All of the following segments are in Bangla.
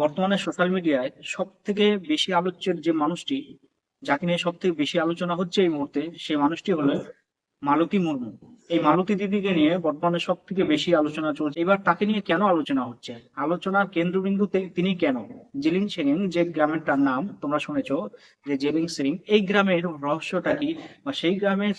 বর্তমানে সোশ্যাল মিডিয়ায় সব থেকে বেশি আলোচ্যের যে মানুষটি, যাকে নিয়ে সব থেকে বেশি আলোচনা হচ্ছে এই মুহূর্তে, সেই মানুষটি হলো মালতী মুর্মু। এই মালতী দিদিকে নিয়ে বর্তমানে সব থেকে বেশি আলোচনা চলছে। এবার তাকে নিয়ে কেন আলোচনা হচ্ছে? আলোচনার কেন্দ্রবিন্দুতে তিনি কেন? জেলিং সেরিং, যে গ্রামেরটার নাম, তোমরা শুনেছো যে জেলিং সেরিং, এই গ্রামের রহস্যটা কি? বা সেই গ্রামের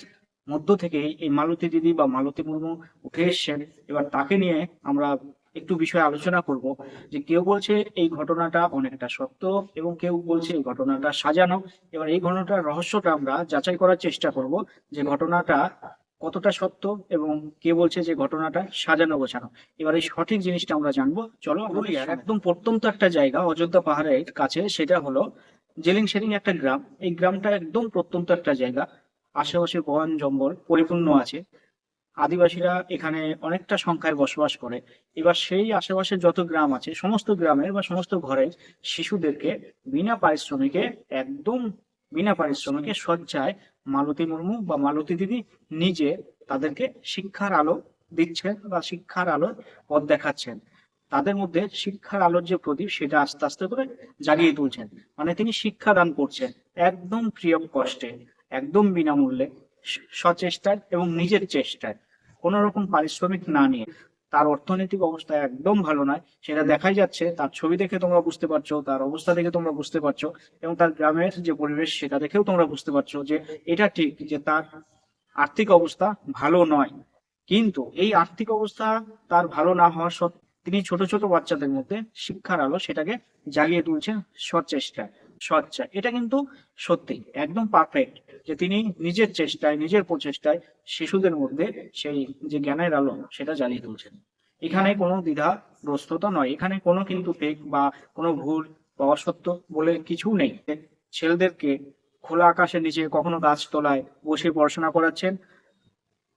মধ্য থেকে এই মালতী দিদি বা মালতী মুর্মু উঠে এসছেন। এবার তাকে নিয়ে আমরা একটু বিষয়ে আলোচনা করব যে কেউ বলছে এই ঘটনাটা অনেকটা সত্য এবং কেউ বলছে এই ঘটনাটা সাজানো। এবার এই ঘটনাটার রহস্যটা আমরা যাচাই করার চেষ্টা করব যে ঘটনাটা কতটা সত্য এবং কে বলছে যে ঘটনাটা সাজানো গোছানো। এবার এই সঠিক জিনিসটা আমরা জানব। চলো একদম প্রত্যন্ত একটা জায়গা অযোধ্যা পাহাড়ের কাছে সেটা হলো জেলিং সেরিং একটা গ্রাম। এই গ্রামটা একদম প্রত্যন্ত একটা জায়গা। আশেপাশে বন জঙ্গল পরিপূর্ণ আছে। আদিবাসীরা এখানে অনেকটা সংখ্যায় বসবাস করে। এবার সেই আশেপাশে যত গ্রাম আছে, সমস্ত গ্রামের বা সমস্ত ঘরের শিশুদেরকে বিনা পারিশ্রমিকে, একদম বিনা পারিশ্রমিকে শয্যায় মালতী মুর্মু বা মালতী দিদি নিজে তাদেরকে শিক্ষার আলো দিচ্ছেন বা শিক্ষার আলোর পথ দেখাচ্ছেন। তাদের মধ্যে শিক্ষার আলোর যে প্রদীপ, সেটা আস্তে আস্তে করে জ্বালিয়ে তুলছেন। মানে তিনি শিক্ষা দান করছেন একদম প্রিয় কষ্টে, একদম বিনামূল্যে সচেষ্টায় এবং নিজের চেষ্টায়। কোন রকম পারিশ্রমিক না নিয়ে। তার অর্থনৈতিক অবস্থা একদম ভালো নয়। সেটা দেখাই যাচ্ছে, তার ছবি দেখে তোমরা বুঝতে পারছ, তার অবস্থা দেখে তোমরা বুঝতে পারছ, এবং তার গ্রামের যে পরিবেশ সেটা দেখেও তোমরা বুঝতে পারছ যে এটা ঠিক যে তার আর্থিক অবস্থা ভালো নয়। কিন্তু এই আর্থিক অবস্থা তার ভালো না হওয়ার সত্ত্বেও তিনি ছোট ছোট বাচ্চাদের মধ্যে শিক্ষার আলো সেটাকে জাগিয়ে তুলছেন সচেষ্টায়। সচ্চা এটা কিন্তু সত্যি, একদম পারফেক্ট যে তিনি নিজের চেষ্টায়, নিজের প্রচেষ্টায় শিশুদের মধ্যে সেই যে জ্ঞানের আলো, সেটা জ্বালিয়ে তুলছেন। এখানে কোনো দ্বিধা গ্রস্ততা নয়। এখানে কোনো কিন্তু ফেক বা কোনো ভুল বা অসত্য বলে কিছু নেই। ছেলেদেরকে খোলা আকাশের নিচে কখনো গাছ তলায় বসে পড়াশোনা করাচ্ছেন,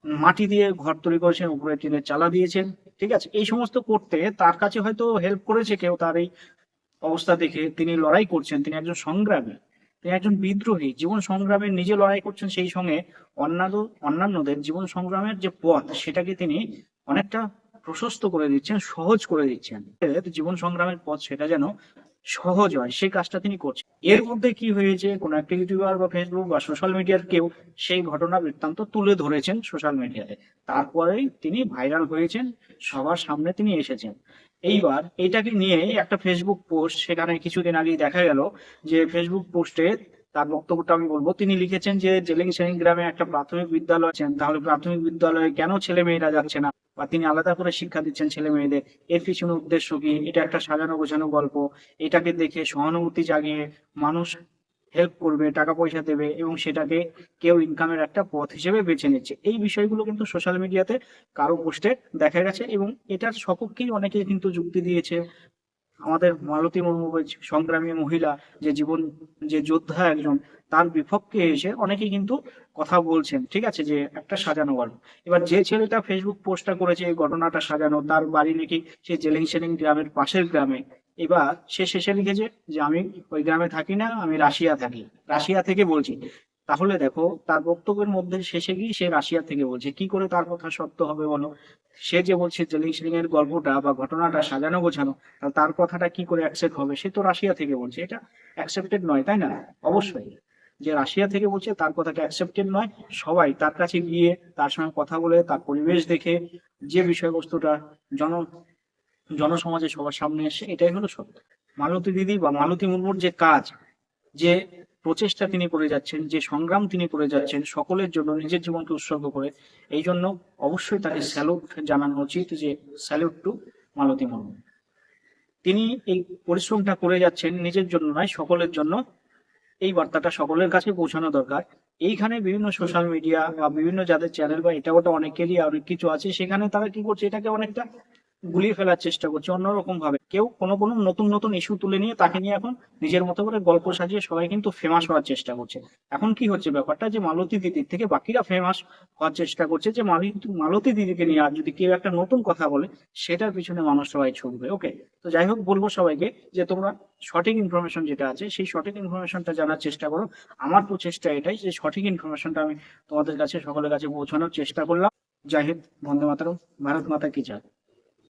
মাটি দিয়ে ঘর তৈরি করেছেন উপরে টিনের চালা দিয়েছেন, ঠিক আছে? এই সমস্ত করতে তার কাছে হয়তো হেল্প করেছে কেউ, তার এই অবস্থা দেখে তিনি লড়াই করছেন, তিনি একজন সংগ্রামী, তিনি একজন বিদ্রোহী, জীবন সংগ্রামে নিজে লড়াই করছেন সেই সঙ্গে অন্যান্য, অন্যান্যদের জীবন সংগ্রামের যে পথ, সেটাকে তিনি অনেকটা প্রশস্ত করে দিচ্ছেন, সহজ করে দিচ্ছেন। জীবন সংগ্রামের পথ সেটা যেন সহজ হয়, সেই কাজটা তিনি করছেন। এর মধ্যে কি হয়েছে? কোন একটা ইউটিউবার বা ফেসবুক বা সোশ্যাল মিডিয়ার কেউ সেই ঘটনা বৃত্তান্ত তুলে ধরেছেন সোশ্যাল মিডিয়াতে তারপরেই তিনি ভাইরাল হয়েছেন, সবার সামনে তিনি এসেছেন। এইবার এটাকে নিয়ে একটা ফেসবুক পোস্ট সেখানে কিছুদিন আগেই দেখা গেল যে ফেসবুক পোস্টে তার বক্তব্যটা আমি বলব। তিনি লিখেছেন যে জেলিং সেরিং গ্রামে একটা প্রাথমিক বিদ্যালয় আছেন। তাহলে প্রাথমিক বিদ্যালয়ে কেন ছেলে মেয়েরা যাচ্ছে না? বা তিনি আলাদা করে শিক্ষা দিচ্ছেন ছেলে মেয়েদের এর পিছনে উদ্দেশ্য কি? এটা একটা সাজানো গোছানো গল্প। এটাকে দেখে সহানুভূতি জাগিয়ে মানুষ হেল্প করবে, টাকা পয়সা দেবে এবং সেটাকে কেউ ইনকামের একটা পথ হিসেবে বেছে নিচ্ছে। এই বিষয়গুলো কিন্তু সোশ্যাল মিডিয়াতে কারও পোস্টে দেখা গেছে এবং এটার সপক্ষেই অনেকে কিন্তু যুক্তি দিয়েছে। আমাদের মালতী মুর্মু সংগ্রামী মহিলা, যে জীবন, যে যোদ্ধা একজন, তার বিপক্ষে এসে অনেকে কিন্তু কথা বলছেন, ঠিক আছে, যে একটা সাজানো গল্প। এবার যে ছেলেটা ফেসবুক পোস্টটা করেছে, এই ঘটনাটা সাজানো, তার বাড়ি নাকি সে জেলিং সেলিং গ্রামের পাশের গ্রামে। এবার সে শেষে লিখেছে যে আমি ওই গ্রামে থাকি না, আমি রাশিয়া থাকি। রাশিয়া থেকে বলছি। তাহলে দেখো, তার বক্তব্যের মধ্যে শেষে গিয়ে সে রাশিয়া থেকে বলছে। কি করে তার কথা সত্য হবে বলো? সে যে বলছে জেলিং এর গল্পটা বা ঘটনাটা সাজানো গোছানো তার কথাটা কি করে অ্যাকসেপ্ট হবে? সে তো রাশিয়া থেকে বলছে। এটা অ্যাকসেপ্টেড নয়, তাই না? অবশ্যই। যে রাশিয়া থেকে বলছে, তার কথাটা অ্যাকসেপ্টেড নয়। সবাই তার কাছে গিয়ে তার সঙ্গে কথা বলে, তার পরিবেশ দেখে যে বিষয়বস্তুটা জন জনসমাজে সবার সামনে এসে, এটাই হলো সত্য মালতী দিদি বা মালতী মুর্মুর যে কাজ, যে প্রচেষ্টা তিনি করে যাচ্ছেন, যে সংগ্রাম তিনি করে যাচ্ছেন, সকলের জন্য নিজের জীবনকে উৎসর্গ করে, এই জন্য অবশ্যই তাকে স্যালুট জানানো উচিত যে স্যালুট টু মালতী মুর্মু। তিনি এই পরিশ্রমটা করে যাচ্ছেন নিজের জন্য নয়, সকলের জন্য। এই বার্তাটা সকলের কাছে পৌঁছানো দরকার। এইখানে বিভিন্ন সোশ্যাল মিডিয়া বা বিভিন্ন যাদের চ্যানেল বা এটা ওটা অনেকেরই অনেক কিছু আছে, সেখানে তারা কি করছে, এটাকে অনেকটা গুলিয়ে ফেলার চেষ্টা করছে অন্যরকম ভাবে। কেউ কোনো কোনো নতুন নতুন ইস্যু তুলে নিয়ে তাকে নিয়ে এখন নিজের মতো করে গল্প সাজিয়ে সবাই কিন্তু ফেমাস হওয়ার চেষ্টা করছে। এখন কি হচ্ছে ব্যাপারটা যে মালতী দিদির থেকে বাকিরা ফেমাস হওয়ার চেষ্টা করছে যে মালতী দিদিকে নিয়ে আর যদি কেউ একটা নতুন কথা বলে, সেটার পিছনে মানুষ সবাই ছুটবে ওকে তো যাই হোক, বলব সবাইকে যে তোমরা সঠিক ইনফরমেশন যেটা আছে, সেই সঠিক ইনফরমেশনটা জানার চেষ্টা করো। আমার প্রচেষ্টা এটাই যে সঠিক ইনফরমেশনটা আমি তোমাদের কাছে, সকলের কাছে পৌঁছানোর চেষ্টা করলাম। জয় হিন্দ বন্দে মাতারম, ভারত মাতা কি জয়